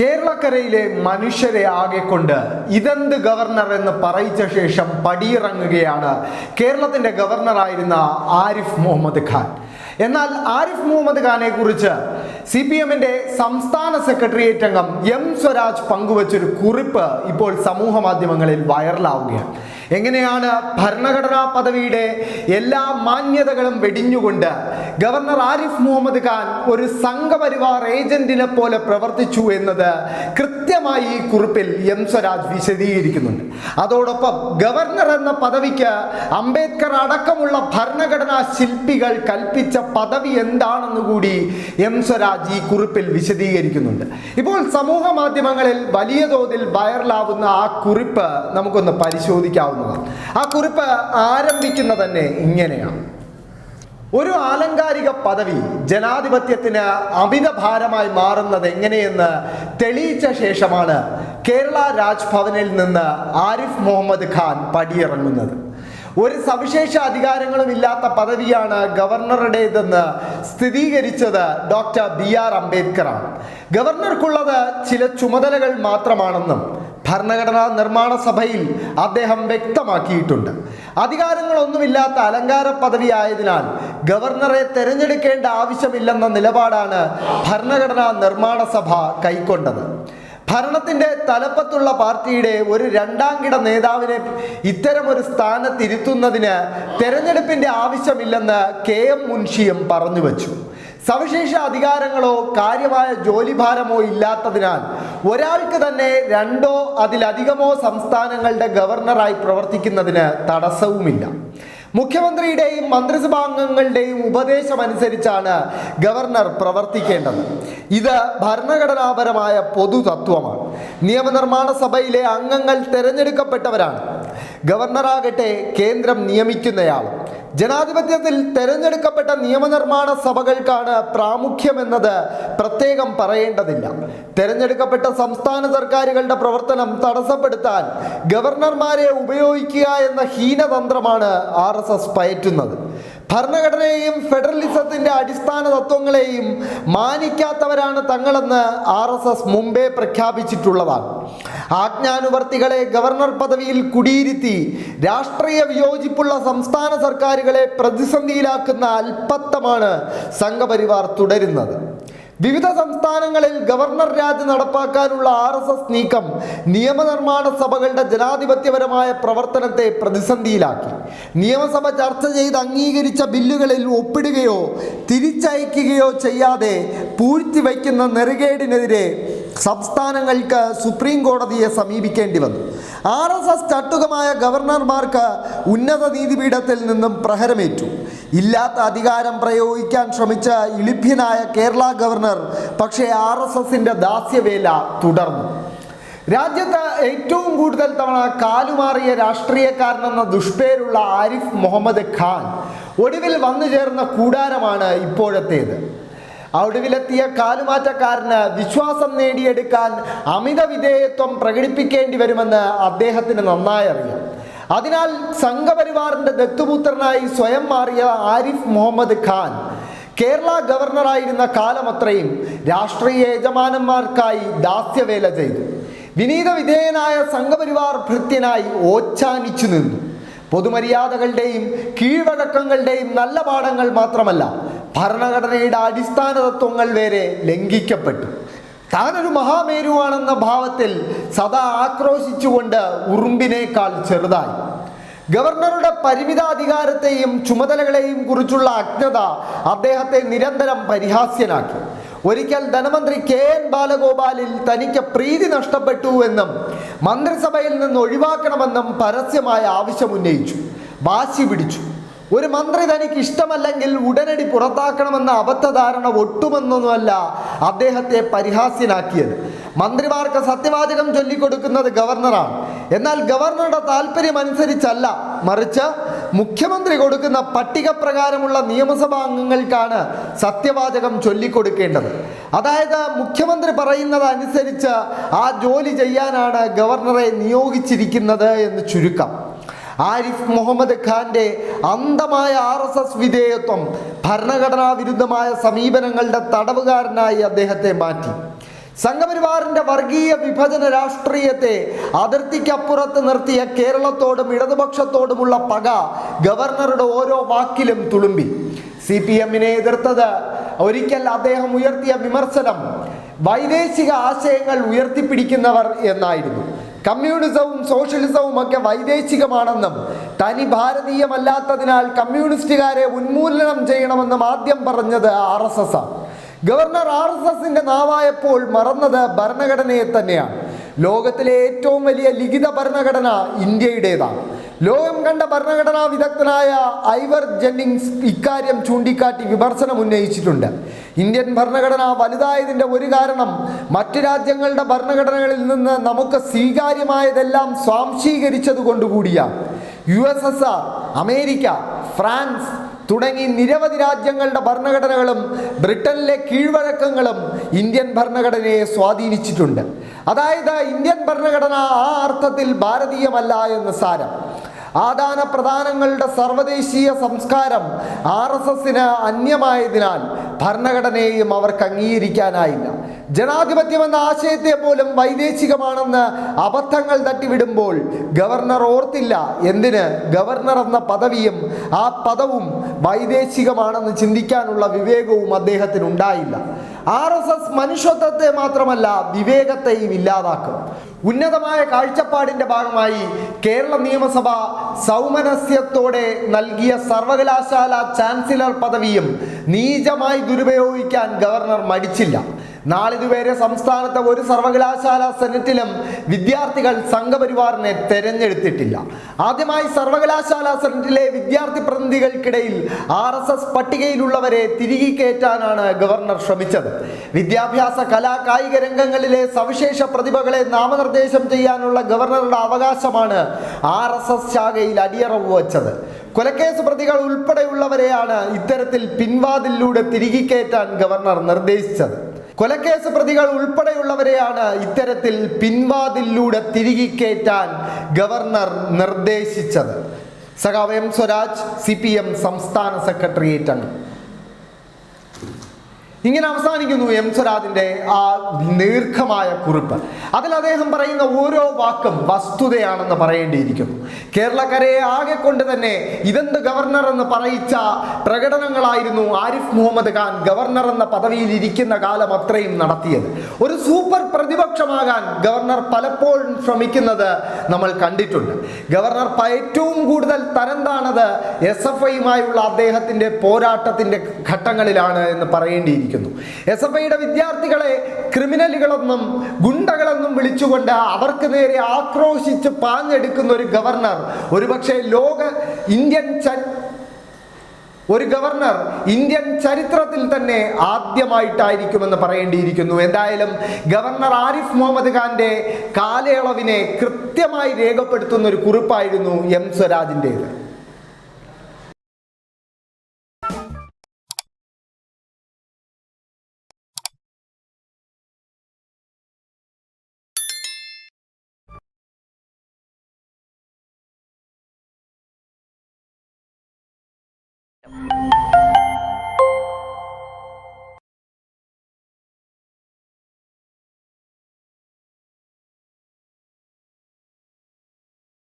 കേരളക്കരയിലെ മനുഷ്യരെ ആകെ കൊണ്ട് ഇതെന്ത് ഗവർണർ എന്ന് പറയിച്ച ശേഷം പടിയിറങ്ങുകയാണ്. കേരളത്തിന്റെ ഗവർണറായിരുന്ന ആരിഫ് മുഹമ്മദ് ഖാൻ. എന്നാൽ ആരിഫ് മുഹമ്മദ് ഖാനെ കുറിച്ച് സി പി എമ്മിന്റെ സംസ്ഥാന സെക്രട്ടേറിയറ്റ് അംഗം എം സ്വരാജ് പങ്കുവച്ചൊരു കുറിപ്പ് ഇപ്പോൾ സമൂഹ മാധ്യമങ്ങളിൽ വൈറലാവുകയാണ്. എങ്ങനെയാണ് ഭരണഘടനാ പദവിയുടെ എല്ലാ മാന്യതകളും വെടിഞ്ഞുകൊണ്ട് ഗവർണർ ആരിഫ് മുഹമ്മദ് ഖാൻ ഒരു സംഘപരിവാർ ഏജന്റിനെ പോലെ പ്രവർത്തിച്ചു എന്നത് കൃത്യമായി ഈ കുറിപ്പിൽ എം സ്വരാജ് വിശദീകരിക്കുന്നുണ്ട്. അതോടൊപ്പം ഗവർണർ എന്ന പദവിക്ക് അംബേദ്കർ അടക്കമുള്ള ഭരണഘടനാ ശില്പികൾ കൽപ്പിച്ച പദവി എന്താണെന്ന് കൂടി എം സ്വരാജ് ഈ കുറിപ്പിൽ വിശദീകരിക്കുന്നുണ്ട്. ഇപ്പോൾ സമൂഹ മാധ്യമങ്ങളിൽ വലിയ തോതിൽ വൈറലാവുന്ന ആ കുറിപ്പ് നമുക്കൊന്ന് പരിശോധിക്കാവുന്നതാണ്. ആ കുറിപ്പ് ആരംഭിക്കുന്ന തന്നെ ഇങ്ങനെയാണ്. ഒരു ആലങ്കാരിക പദവി ജനാധിപത്യത്തിന് അമിത ഭാരമായി മാറുന്നത് എങ്ങനെയെന്ന് തെളിയിച്ച ശേഷമാണ് കേരള രാജ്ഭവനിൽ നിന്ന് ആരിഫ് മുഹമ്മദ് ഖാൻ പടിയിറങ്ങുന്നത്. ഒരു സവിശേഷ അധികാരങ്ങളും ഇല്ലാത്ത പദവിയാണ് ഗവർണറുടേതെന്ന് സ്ഥിരീകരിച്ചത് ഡോക്ടർ ബി ആർ അംബേദ്കറാണ്. ഗവർണർക്കുള്ളത് ചില ചുമതലകൾ മാത്രമാണെന്നും ഭരണഘടനാ നിർമ്മാണ സഭയിൽ അദ്ദേഹം വ്യക്തമാക്കിയിട്ടുണ്ട്. അധികാരങ്ങളൊന്നുമില്ലാത്ത അലങ്കാര പദവി ആയതിനാൽ ഗവർണറെ തെരഞ്ഞെടുക്കേണ്ട ആവശ്യമില്ലെന്ന നിലപാടാണ് ഭരണഘടനാ നിർമ്മാണ സഭ കൈക്കൊണ്ടത്. ഭരണത്തിന്റെ തലപ്പത്തുള്ള പാർട്ടിയുടെ ഒരു രണ്ടാം കിട നേതാവിനെ ഇത്തരം ഒരു സ്ഥാനത്തിരുത്തുന്നതിന് തെരഞ്ഞെടുപ്പിന്റെ ആവശ്യമില്ലെന്ന് കെ എം മുൻഷിയും പറഞ്ഞു വച്ചു. സവിശേഷ അധികാരങ്ങളോ കാര്യമായ ജോലിഭാരമോ ഇല്ലാത്തതിനാൽ ഒരാൾക്ക് തന്നെ രണ്ടോ അതിലധികമോ സംസ്ഥാനങ്ങളുടെ ഗവർണറായി പ്രവർത്തിക്കുന്നതിന് തടസ്സവുമില്ല. മുഖ്യമന്ത്രിയുടെയും മന്ത്രിസഭാംഗങ്ങളുടെയും ഉപദേശമനുസരിച്ചാണ് ഗവർണർ പ്രവർത്തിക്കേണ്ടത്. ഇത് ഭരണഘടനാപരമായ പൊതുതത്വമാണ്. നിയമനിർമ്മാണ സഭയിലെ അംഗങ്ങൾ തിരഞ്ഞെടുക്കപ്പെട്ടവരാണ്. ഗവർണറാകട്ടെ കേന്ദ്രം നിയമിക്കുന്നയാൾ. ജനാധിപത്യത്തിൽ തെരഞ്ഞെടുക്കപ്പെട്ട നിയമനിർമ്മാണ സഭകൾക്കാണ് പ്രാമുഖ്യമെന്നത് പ്രത്യേകം പറയേണ്ടതില്ല. തെരഞ്ഞെടുക്കപ്പെട്ട സംസ്ഥാന സർക്കാരുകളുടെ പ്രവർത്തനം തടസ്സപ്പെടുത്താൻ ഗവർണർമാരെ ഉപയോഗിക്കുക എന്ന ഹീനതന്ത്രമാണ് ആർ എസ് എസ് പയറ്റുന്നത്. ഭരണഘടനയെയും ഫെഡറലിസത്തിന്റെ അടിസ്ഥാന തത്വങ്ങളെയും മാനിക്കാത്തവരാണ് തങ്ങളെന്ന് ആർ എസ് എസ് മുമ്പേ പ്രഖ്യാപിച്ചിട്ടുള്ളതാണ്. ആജ്ഞാനുവർത്തികളെ ഗവർണർ പദവിയിൽ കുടിയിരുത്തി രാഷ്ട്രീയ വിയോജിപ്പുള്ള സംസ്ഥാന സർക്കാരുകളെ പ്രതിസന്ധിയിലാക്കുന്ന അല്പത്തമാണ് സംഘപരിവാർ തുടരുന്നത്. വിവിധ സംസ്ഥാനങ്ങളിൽ ഗവർണർ രാജ് നടപ്പാക്കാനുള്ള ആർ എസ് എസ് നീക്കം നിയമനിർമ്മാണ സഭകളുടെ ജനാധിപത്യപരമായ പ്രവർത്തനത്തെ പ്രതിസന്ധിയിലാക്കി. നിയമസഭ ചർച്ച ചെയ്ത് അംഗീകരിച്ച ബില്ലുകളിൽ ഒപ്പിടുകയോ തിരിച്ചയക്കുകയോ ചെയ്യാതെ പൂഴ്ത്തിവയ്ക്കുന്ന നെറുകേടിനെതിരെ സംസ്ഥാനങ്ങൾക്ക് സുപ്രീം കോടതിയെ സമീപിക്കേണ്ടി വന്നു. ആർ എസ് എസ് ചട്ടുകമായ ഗവർണർമാർക്ക് ഉന്നത നീതിപീഠത്തിൽ നിന്നും പ്രഹരമേറ്റു. ഇല്ലാത്ത അധികാരം പ്രയോഗിക്കാൻ ശ്രമിച്ച ഇളിഭ്യനായ കേരള ഗവർണർ പക്ഷേ ആർ എസ് എസിന്റെ ദാസ്യവേല തുടർന്നു. രാജ്യത്ത് ഏറ്റവും കൂടുതൽ തവണ കാലുമാറിയ രാഷ്ട്രീയക്കാരനെന്ന ദുഷ്പേരുള്ള ആരിഫ് മുഹമ്മദ് ഖാൻ ഒടുവിൽ വന്നു ചേർന്ന കൂടാരമാണ് ഇപ്പോഴത്തേത്. ഒടുവിലെത്തിയ കാലുമാറ്റക്കാരന് വിശ്വാസം നേടിയെടുക്കാൻ അമിത വിധേയത്വം പ്രകടിപ്പിക്കേണ്ടി വരുമെന്ന് അദ്ദേഹത്തിന് നന്നായി അറിയാം. അതിനാൽ സംഘപരിവാറിന്റെ ദത്തുപുത്രനായി സ്വയം മാറിയ ആരിഫ് മുഹമ്മദ് ഖാൻ കേരള ഗവർണറായിരുന്ന കാലമത്രയും രാഷ്ട്രീയ യജമാനന്മാർക്കായി ദാസ്യവേല ചെയ്തു. വിനീത വിധേയനായ സംഘപരിവാർ ഭൃത്യനായി ഓച്ചാനിച്ചു നിന്നു. പൊതുമര്യാദകളുടെയും കീഴ്വഴക്കങ്ങളുടെയും നല്ല പാഠങ്ങൾ മാത്രമല്ല ഭരണഘടനയുടെ അടിസ്ഥാന തത്വങ്ങൾ വരെ ലംഘിക്കപ്പെട്ടു. താനൊരു മഹാമേരുവാണെന്ന ഭാവത്തിൽ സദാ ആക്രോശിച്ചുകൊണ്ട് ഉറുമ്പിനേക്കാൾ ചെറുതായി. ഗവർണറുടെ പരിമിതാധികാരത്തെയും ചുമതലകളെയും കുറിച്ചുള്ള അജ്ഞത അദ്ദേഹത്തെ നിരന്തരം പരിഹാസ്യനാക്കി. ഒരിക്കൽ ധനമന്ത്രി കെ എൻ ബാലഗോപാലിൽ തനിക്ക് പ്രീതി നഷ്ടപ്പെട്ടു എന്നും മന്ത്രിസഭയിൽ നിന്ന് ഒഴിവാക്കണമെന്നും പരസ്യമായ ആവശ്യമുന്നയിച്ചു വാശി പിടിച്ചു. ഒരു മന്ത്രി തനിക്ക് ഇഷ്ടമല്ലെങ്കിൽ ഉടനടി പുറത്താക്കണമെന്ന അബദ്ധധാരണ ഒട്ടുമെന്നൊന്നുമല്ല അദ്ദേഹത്തെ പരിഹാസ്യനാക്കിയത്. മന്ത്രിമാർക്ക് സത്യവാചകം ചൊല്ലിക്കൊടുക്കുന്നത് ഗവർണറാണ്. എന്നാൽ ഗവർണറുടെ താല്പര്യം അനുസരിച്ചല്ല മറിച്ച് മുഖ്യമന്ത്രി കൊടുക്കുന്ന പട്ടിക പ്രകാരമുള്ള നിയമസഭാ അംഗങ്ങൾക്കാണ് സത്യവാചകം ചൊല്ലിക്കൊടുക്കേണ്ടത്. അതായത് മുഖ്യമന്ത്രി പറയുന്നത് അനുസരിച്ച് ആ ജോലി ചെയ്യാനാണ് ഗവർണറെ നിയോഗിച്ചിരിക്കുന്നത് എന്ന് ചുരുക്കം. ആരിഫ് മുഹമ്മദ് ഖാന്റെ അന്ധമായ ആർ എസ് എസ് വിധേയത്വം ഭരണഘടനാ വിരുദ്ധമായ സമീപനങ്ങളുടെ തടവുകാരനായി അദ്ദേഹത്തെ മാറ്റി. സംഘപരിവാറിന്റെ വർഗീയ വിഭജന രാഷ്ട്രീയത്തെ അതിർത്തിക്കപ്പുറത്ത് നിർത്തിയ കേരളത്തോടും ഇടതുപക്ഷത്തോടുമുള്ള പക ഗവർണറുടെ ഓരോ വാക്കിലും തുളുമ്പി. സി പി എമ്മിനെ എതിർത്തത് ഒരിക്കൽ അദ്ദേഹം ഉയർത്തിയ വിമർശനം വൈദേശിക ആശയങ്ങൾ ഉയർത്തിപ്പിടിക്കുന്നവർ എന്നായിരുന്നു. കമ്മ്യൂണിസവും സോഷ്യലിസവും ഒക്കെ വൈദേശികമാണെന്നും തനി ഭാരതീയമല്ലാത്തതിനാൽ കമ്മ്യൂണിസ്റ്റുകാരെ ഉന്മൂലനം ചെയ്യണമെന്നും ആദ്യം പറഞ്ഞത് ആർ എസ് എസ് ആണ്. ഗവർണർ ആർ എസ് എസിന്റെ നാവായപ്പോൾ മറന്നത് ഭരണഘടനയെ തന്നെയാണ്. ലോകത്തിലെ ഏറ്റവും വലിയ ലിഖിത ഭരണഘടന ഇന്ത്യയുടേതാണ്. ലോകം കണ്ട ഭരണഘടനാ വിദഗ്ധനായ ഐവർ ജെന്നിങ്സ് ഇക്കാര്യം ചൂണ്ടിക്കാട്ടി വിമർശനം ഉന്നയിച്ചിട്ടുണ്ട്. ഇന്ത്യൻ ഭരണഘടന വലുതായതിന്റെ ഒരു കാരണം മറ്റു രാജ്യങ്ങളുടെ ഭരണഘടനകളിൽ നിന്ന് നമുക്ക് സ്വീകാര്യമായതെല്ലാം സ്വാംശീകരിച്ചതുകൊണ്ടുകൂടിയാണ്. U S S R America France തുടങ്ങി നിരവധി രാജ്യങ്ങളുടെ ഭരണഘടനകളും ബ്രിട്ടനിലെ കീഴ്വഴക്കങ്ങളും ഇന്ത്യൻ ഭരണഘടനയെ സ്വാധീനിച്ചിട്ടുണ്ട്. അതായത് ഇന്ത്യൻ ഭരണഘടന ആ അർത്ഥത്തിൽ ഭാരതീയമല്ല എന്ന് സാരം. ആദാന പ്രധാനങ്ങളുടെ സർവദേശീയ സംസ്കാരം ആർ എസ് എസിന് അന്യമായതിനാൽ ഭരണഘടനയെയും അവർക്ക് അംഗീകരിക്കാനായില്ല. ജനാധിപത്യം എന്ന ആശയത്തെ പോലും വൈദേശികമാണെന്ന് അബദ്ധങ്ങൾ തട്ടിവിടുമ്പോൾ ഗവർണർ ഓർത്തില്ല. എന്തിന്? ഗവർണർ എന്ന പദവിയും ആ പദവും വൈദേശികമാണെന്ന് ചിന്തിക്കാനുള്ള വിവേകവും അദ്ദേഹത്തിന് ഉണ്ടായില്ല. ആർ എസ് എസ് മനുഷ്യത്വത്തെ മാത്രമല്ല വിവേകത്തെയും ഇല്ലാതാക്കും. ഉന്നതമായ കാഴ്ചപ്പാടിന്റെ ഭാഗമായി കേരള നിയമസഭ സൗമനസ്യത്തോടെ നൽകിയ സർവകലാശാല ചാൻസലർ പദവിയും നീചമായി ദുരുപയോഗിക്കാൻ ഗവർണർ മടിച്ചില്ല. നാളിതുവരെ സംസ്ഥാനത്തെ ഒരു സർവകലാശാല സെനറ്റിലും വിദ്യാർത്ഥികൾ സംഘപരിവാറിനെ തെരഞ്ഞെടുത്തിട്ടില്ല. ആദ്യമായി സർവകലാശാല സെനറ്റിലെ വിദ്യാർത്ഥി പ്രതിനിധികൾക്കിടയിൽ ആർ എസ് എസ് പട്ടികയിലുള്ളവരെ തിരികെ കയറ്റാനാണ് ഗവർണർ ശ്രമിച്ചത്. വിദ്യാഭ്യാസ കലാ കായിക രംഗങ്ങളിലെ സവിശേഷ പ്രതിഭകളെ നാമനിർദ്ദേശം ചെയ്യാനുള്ള ഗവർണറുടെ അവകാശമാണ് ആർ എസ് എസ് ശാഖയിൽ അടിയറവ് വച്ചത്. കൊലക്കേസ് പ്രതികൾ ഉൾപ്പെടെയുള്ളവരെയാണ് ഇത്തരത്തിൽ പിൻവാതിലൂടെ തിരികെ കയറ്റാൻ ഗവർണർ നിർദ്ദേശിച്ചത്. കൊലക്കേസ് പ്രതികൾ ഉൾപ്പെടെയുള്ളവരെയാണ് ഇത്തരത്തിൽ പിൻവാതിലൂടെ തിരികെ കയറ്റാൻ ഗവർണർ നിർദ്ദേശിച്ചത്. സഖാവ് M Swaraj C P M സംസ്ഥാന സെക്രട്ടേറിയറ്റ് അംഗം ഇങ്ങനെ അവസാനിക്കുന്നു എം സ്വരാജിന്റെ ആ ദീർഘമായ കുറിപ്പ്. അതിൽ അദ്ദേഹം പറയുന്ന ഓരോ വാക്കും വസ്തുതയാണെന്ന് പറയേണ്ടിയിരിക്കുന്നു. കേരളക്കരയെ ആകെ കൊണ്ട് തന്നെ ഇതെന്ത് ഗവർണർ എന്ന് പറയിച്ച പ്രകടനങ്ങളായിരുന്നു ആരിഫ് മുഹമ്മദ് ഖാൻ ഗവർണർ എന്ന പദവിയിൽ ഇരിക്കുന്ന കാലം അത്രയും നടത്തിയത്. ഒരു സൂപ്പർ പ്രതിപക്ഷമാകാൻ ഗവർണർ പലപ്പോഴും ശ്രമിക്കുന്നത് നമ്മൾ കണ്ടിട്ടുണ്ട്. ഗവർണർ ഏറ്റവും കൂടുതൽ തരം എസ് എഫ് ഐയുമായുള്ള അദ്ദേഹത്തിന്റെ പോരാട്ടത്തിന്റെ ഘട്ടങ്ങളിലാണ് എന്ന് പറയേണ്ടിയിരിക്കുന്നു. എസ് എഫ് ഐയുടെ വിദ്യാർത്ഥികളെ ക്രിമിനലുകളെന്നും ഗുണ്ടകളെന്നും വിളിച്ചുകൊണ്ട് അവർക്ക് നേരെ ആക്രോശിച്ച് പാഞ്ഞെടുക്കുന്ന ഒരു ഗവർണർ ഒരുപക്ഷെ ലോക ഇന്ത്യൻ ഒരു ഗവർണർ ഇന്ത്യൻ ചരിത്രത്തിൽ തന്നെ ആദ്യമായിട്ടായിരിക്കുമെന്ന് പറയേണ്ടിയിരിക്കുന്നു. എന്തായാലും ഗവർണർ ആരിഫ് മുഹമ്മദ് ഖാന്റെ കാലയളവിനെ കൃത്യമായി രേഖപ്പെടുത്തുന്ന ഒരു കുറിപ്പായിരുന്നു എം സ്വരാജിന്റേത്